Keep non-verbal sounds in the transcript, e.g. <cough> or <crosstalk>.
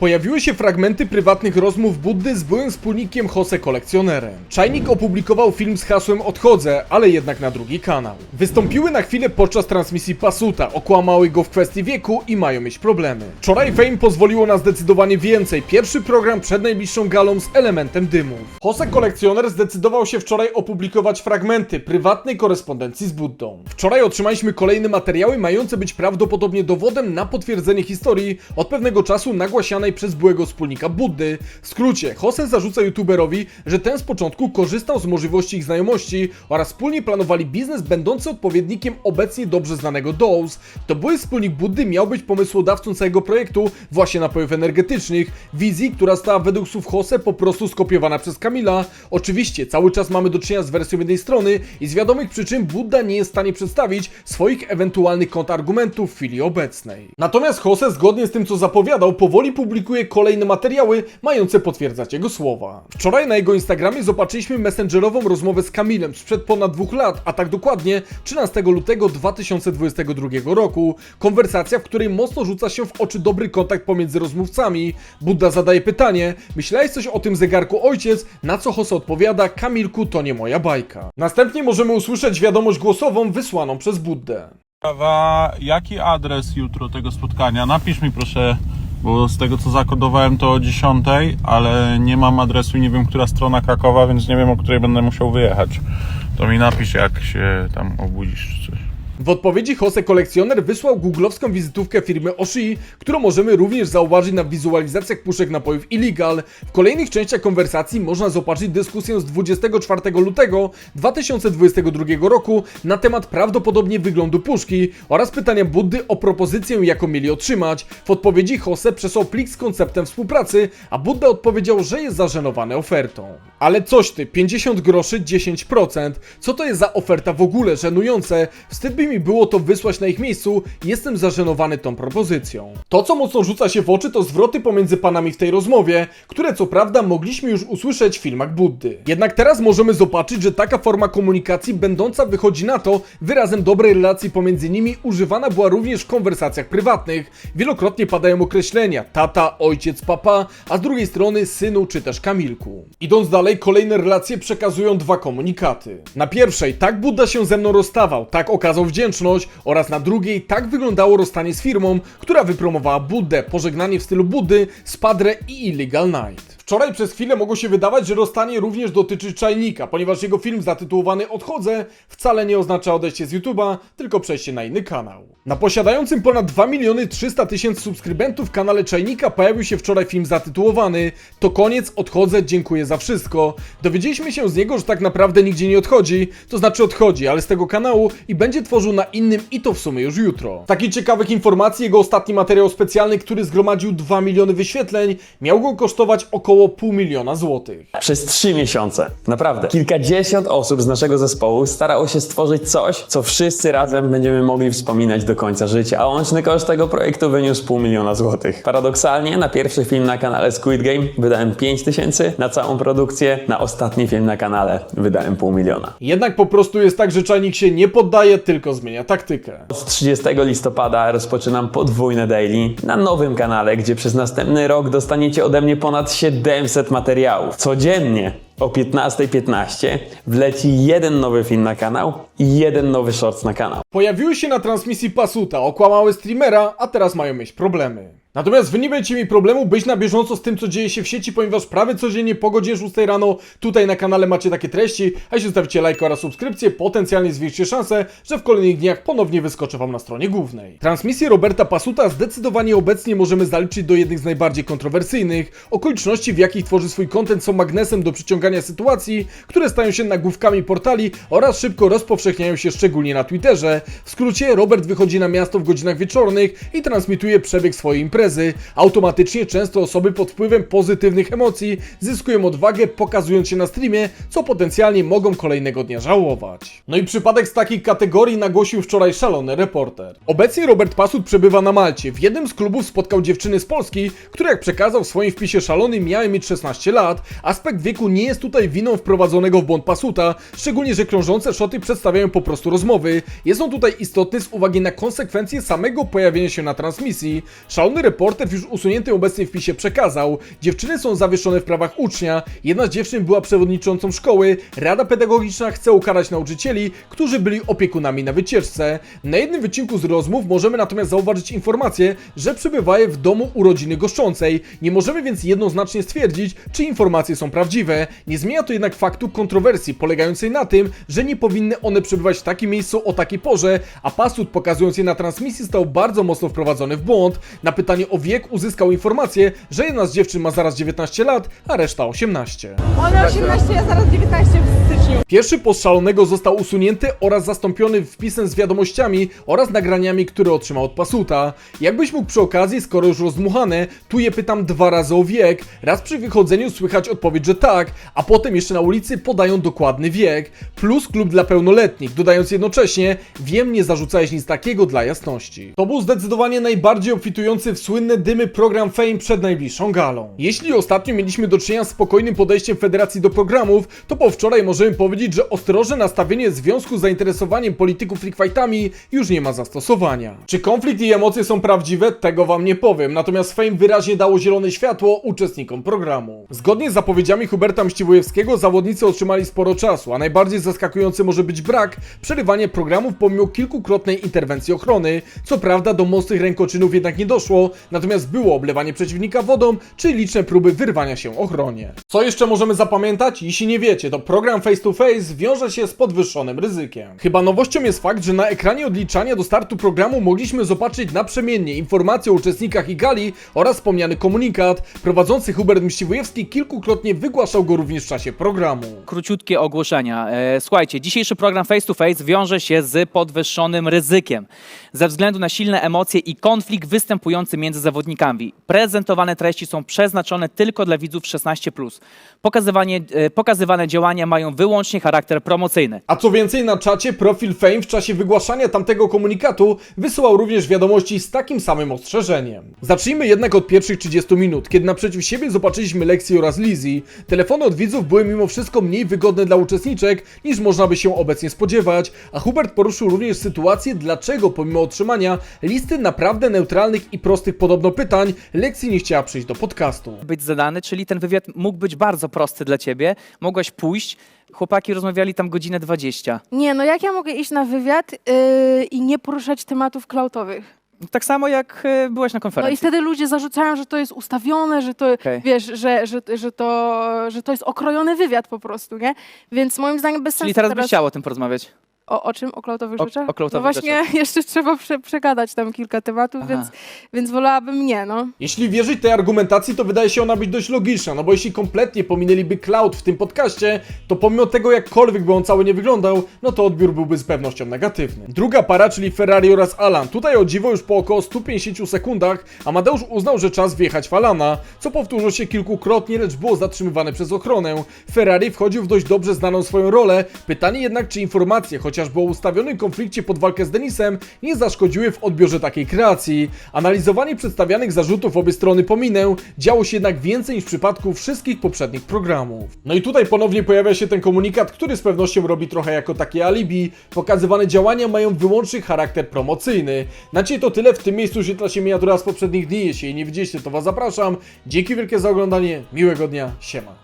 Pojawiły się fragmenty prywatnych rozmów Buddy z byłym wspólnikiem Jose Kolekcjonerem. Czajnik opublikował film z hasłem Odchodzę, ale jednak na drugi kanał. Wystąpiły na chwilę podczas transmisji Pasuta, okłamały go w kwestii wieku i mają mieć problemy. Wczoraj Fame pozwoliło na zdecydowanie więcej. Pierwszy program przed najbliższą galą z elementem dymów. Jose Kolekcjoner zdecydował się wczoraj opublikować fragmenty prywatnej korespondencji z Buddą. Wczoraj otrzymaliśmy kolejne materiały mające być prawdopodobnie dowodem na potwierdzenie historii od pewnego czasu nagłaśnianej przez byłego wspólnika Buddy. W skrócie, Jose zarzuca youtuberowi, że ten z początku korzystał z możliwości ich znajomości oraz wspólnie planowali biznes będący odpowiednikiem obecnie dobrze znanego Dose. To były wspólnik Buddy miał być pomysłodawcą całego projektu właśnie napojów energetycznych, wizji, która została według słów Jose po prostu skopiowana przez Kamila. Oczywiście, cały czas mamy do czynienia z wersją jednej strony i z wiadomych przyczyn Budda nie jest w stanie przedstawić swoich ewentualnych kontrargumentów w chwili obecnej. Natomiast Jose, zgodnie z tym co zapowiadał, powoli publikuje kolejne materiały mające potwierdzać jego słowa. Wczoraj na jego Instagramie zobaczyliśmy messengerową rozmowę z Kamilem sprzed ponad dwóch lat, a tak dokładnie 13 lutego 2022 roku. Konwersacja, w której mocno rzuca się w oczy dobry kontakt pomiędzy rozmówcami. Budda zadaje pytanie, myślałeś coś o tym zegarku ojciec? Na co Jose odpowiada, Kamilku to nie moja bajka. Następnie możemy usłyszeć wiadomość głosową wysłaną przez Buddę. Jaki adres jutro tego spotkania? Napisz mi proszę, bo z tego co zakodowałem to o 10, ale nie mam adresu i nie wiem, która strona Krakowa, więc nie wiem, o której będę musiał wyjechać. To mi napisz, jak się tam obudzisz czy coś. W odpowiedzi Jose Kolekcjoner wysłał googlowską wizytówkę firmy Oshi, którą możemy również zauważyć na wizualizacjach puszek napojów Illegal. W kolejnych częściach konwersacji można zobaczyć dyskusję z 24 lutego 2022 roku na temat prawdopodobnie wyglądu puszki oraz pytania Buddy o propozycję, jaką mieli otrzymać. W odpowiedzi Jose przesłał plik z konceptem współpracy, a Budda odpowiedział, że jest zażenowany ofertą. Ale coś ty, 50 groszy, 10%. Co to jest za oferta w ogóle? Żenujące. Wstyd by mi było to wysłać na ich miejscu. Jestem zażenowany tą propozycją. To, co mocno rzuca się w oczy, to zwroty pomiędzy panami w tej rozmowie, które co prawda mogliśmy już usłyszeć w filmach Buddy. Jednak teraz możemy zobaczyć, że taka forma komunikacji będąca wychodzi na to wyrazem dobrej relacji pomiędzy nimi używana była również w konwersacjach prywatnych. Wielokrotnie padają określenia tata, ojciec, papa, a z drugiej strony synu czy też Kamilku. Idąc dalej, kolejne relacje przekazują dwa komunikaty. Na pierwszej, tak Budda się ze mną rozstawał, tak okazał wdzięczność oraz na drugiej, tak wyglądało rozstanie z firmą, która wypromowała Buddę, pożegnanie w stylu Buddy, Spadre i Illegal Night. Wczoraj przez chwilę mogło się wydawać, że rozstanie również dotyczy Czajnika, ponieważ jego film zatytułowany Odchodzę wcale nie oznacza odejście z YouTube'a, tylko przejście na inny kanał. Na posiadającym ponad 2 miliony 300 tysięcy subskrybentów kanale Czajnika pojawił się wczoraj film zatytułowany To koniec, odchodzę, dziękuję za wszystko. Dowiedzieliśmy się z niego, że tak naprawdę nigdzie nie odchodzi, to znaczy odchodzi, ale z tego kanału i będzie tworzył na innym i to w sumie już jutro. Takich ciekawych informacji jego ostatni materiał specjalny, który zgromadził 2 miliony wyświetleń, miał go kosztować około pół miliona złotych. Przez trzy miesiące. Naprawdę. Kilkadziesiąt osób z naszego zespołu starało się stworzyć coś, co wszyscy razem będziemy mogli wspominać do końca życia, a łączny koszt tego projektu wyniósł pół miliona złotych. Paradoksalnie na pierwszy film na kanale Squid Game wydałem 5 tysięcy, na całą produkcję, na ostatni film na kanale wydałem pół miliona. Jednak po prostu jest tak, że czajnik się nie poddaje, tylko zmienia taktykę. Od 30 listopada rozpoczynam podwójne daily na nowym kanale, gdzie przez następny rok dostaniecie ode mnie ponad 700 materiałów. Codziennie o 15.15 wleci jeden nowy film na kanał i jeden nowy shorts na kanał. Pojawiły się na transmisji Pasuta, okłamały streamera, a teraz mają mieć problemy. Natomiast wy nie będziecie mieli problemu być na bieżąco z tym, co dzieje się w sieci, ponieważ prawie codziennie po godzinie 6 rano tutaj na kanale macie takie treści, a jeśli zostawicie lajka oraz subskrypcję, potencjalnie zwiększycie szansę, że w kolejnych dniach ponownie wyskoczę wam na stronie głównej. Transmisję Roberta Pasuta zdecydowanie obecnie możemy zaliczyć do jednych z najbardziej kontrowersyjnych. Okoliczności, w jakich tworzy swój content są magnesem do przyciągania sytuacji, które stają się nagłówkami portali oraz szybko rozpowszechniają się szczególnie na Twitterze. W skrócie, Robert wychodzi na miasto w godzinach wieczornych i transmituje przebieg swojej imprezy. Automatycznie często osoby pod wpływem pozytywnych emocji zyskują odwagę pokazując się na streamie, co potencjalnie mogą kolejnego dnia żałować. No i przypadek z takiej kategorii nagłosił wczoraj szalony reporter. Obecnie Robert Pasut przebywa na Malcie. W jednym z klubów spotkał dziewczyny z Polski, która jak przekazał w swoim wpisie szalony miała mieć 16 lat. Aspekt wieku nie jest tutaj winą wprowadzonego w błąd Pasuta, szczególnie, że krążące szoty przedstawiają po prostu rozmowy. Jest on tutaj istotny z uwagi na konsekwencje samego pojawienia się na transmisji. Szalony reporter reporter w już usuniętym obecnie wpisie przekazał. Dziewczyny są zawieszone w prawach ucznia. Jedna z dziewczyn była przewodniczącą szkoły. Rada pedagogiczna chce ukarać nauczycieli, którzy byli opiekunami na wycieczce. Na jednym wycinku z rozmów możemy natomiast zauważyć informację, że przebywają w domu urodziny goszczącej. Nie możemy więc jednoznacznie stwierdzić, czy informacje są prawdziwe. Nie zmienia to jednak faktu kontrowersji polegającej na tym, że nie powinny one przebywać w takim miejscu o takiej porze, a pasut pokazując je na transmisji został bardzo mocno wprowadzony w błąd. Na pytanie o wiek uzyskał informację, że jedna z dziewczyn ma zaraz 19 lat, a reszta 18. Ona 18, ja zaraz 19 w styczniu. Pierwszy post szalonego został usunięty oraz zastąpiony wpisem z wiadomościami oraz nagraniami, które otrzymał od Pasuta. Jakbyś mógł przy okazji, skoro już rozdmuchane, tu je pytam dwa razy o wiek. Raz przy wychodzeniu słychać odpowiedź, że tak, a potem jeszcze na ulicy podają dokładny wiek. Plus klub dla pełnoletnich, dodając jednocześnie, wiem, nie zarzucałeś nic takiego dla jasności. To był zdecydowanie najbardziej obfitujący w słynne dymy program Fame przed najbliższą galą. Jeśli ostatnio mieliśmy do czynienia z spokojnym podejściem Federacji do programów, to po wczoraj możemy powiedzieć, że ostrożne nastawienie w związku z zainteresowaniem polityków freakfightami już nie ma zastosowania. Czy konflikt i emocje są prawdziwe? Tego wam nie powiem, natomiast Fame wyraźnie dało zielone światło uczestnikom programu. Zgodnie z zapowiedziami Huberta Mściwojewskiego zawodnicy otrzymali sporo czasu, a najbardziej zaskakujący może być brak przerywania programów pomimo kilkukrotnej interwencji ochrony. Co prawda do mocnych rękoczynów jednak nie doszło, natomiast było oblewanie przeciwnika wodą, czy liczne próby wyrwania się ochronie. Co jeszcze możemy zapamiętać? Jeśli nie wiecie, to program Face to Face wiąże się z podwyższonym ryzykiem. Chyba nowością jest fakt, że na ekranie odliczania do startu programu mogliśmy zobaczyć naprzemiennie informacje o uczestnikach i gali oraz wspomniany komunikat. Prowadzący Hubert Mściwojewski kilkukrotnie wygłaszał go również w czasie programu. króciutkie ogłoszenia. E, Słuchajcie, dzisiejszy program Face to Face wiąże się z podwyższonym ryzykiem. Ze względu na silne emocje i konflikt występujący między zawodnikami. Prezentowane treści są przeznaczone tylko dla widzów 16+. Pokazywanie, e, pokazywane działania mają wyłącznie charakter promocyjny. A co więcej, na czacie profil Fame w czasie wygłaszania tamtego komunikatu wysyłał również wiadomości z takim samym ostrzeżeniem. Zacznijmy jednak od pierwszych 30 minut, kiedy naprzeciw siebie zobaczyliśmy Lexi oraz Lizzie. Telefony od widzów były mimo wszystko mniej wygodne dla uczestniczek niż można by się obecnie spodziewać, a Hubert poruszył również sytuację, dlaczego pomimo otrzymania listy naprawdę neutralnych i prostych podobno pytań, Lexi nie chciała przyjść do podcastu. Być zadany, czyli ten wywiad mógł być bardzo prosty dla ciebie. Mogłaś pójść, chłopaki rozmawiali tam godzinę 20. Nie, no jak ja mogę iść na wywiad yy, i nie poruszać tematów klautowych? Tak samo jak e, byłaś na No i konferencji. wtedy ludzie zarzucają, że to jest ustawione, że to, Okej. wiesz, że, że, że, to, że to jest okrojony wywiad po prostu, nie? Więc moim zdaniem bez sensu Czyli teraz byś chciał o tym porozmawiać. O, o czym? O klautowych O- rzeczach? o klautowych no właśnie, <laughs> jeszcze trzeba prze, przegadać tam kilka tematów, Aha. więc, więc wolałabym nie, no. Jeśli wierzyć tej argumentacji, to wydaje się ona być dość logiczna, no bo jeśli kompletnie pominęliby cloud w tym podcaście, to pomimo tego jakkolwiek by on cały nie wyglądał, no to odbiór byłby z pewnością negatywny. Druga para, czyli Ferrari oraz Alan. Tutaj o dziwo już po około 150 sekundach Amadeusz uznał, że czas wjechać w Alana, co powtórzyło się kilkukrotnie, lecz było zatrzymywane przez ochronę. Ferrari wchodził w dość dobrze znaną swoją rolę, pytanie jednak, czy informacje, chociażby o ustawionym konflikcie pod walkę z Denisem, nie zaszkodziły w odbiorze takiej kreacji. Analizowanie przedstawianych zarzutów obie strony pominę, działo się jednak więcej niż w przypadku wszystkich poprzednich programów. No i tutaj ponownie pojawia się ten komunikat, który z pewnością robi trochę jako takie alibi. Pokazywane działania mają wyłączny charakter promocyjny. Na dzisiaj to tyle, w tym miejscu świetla się miniatura z poprzednich dni. Jeśli nie widzieliście, to was zapraszam. Dzięki wielkie za oglądanie, miłego dnia, siema.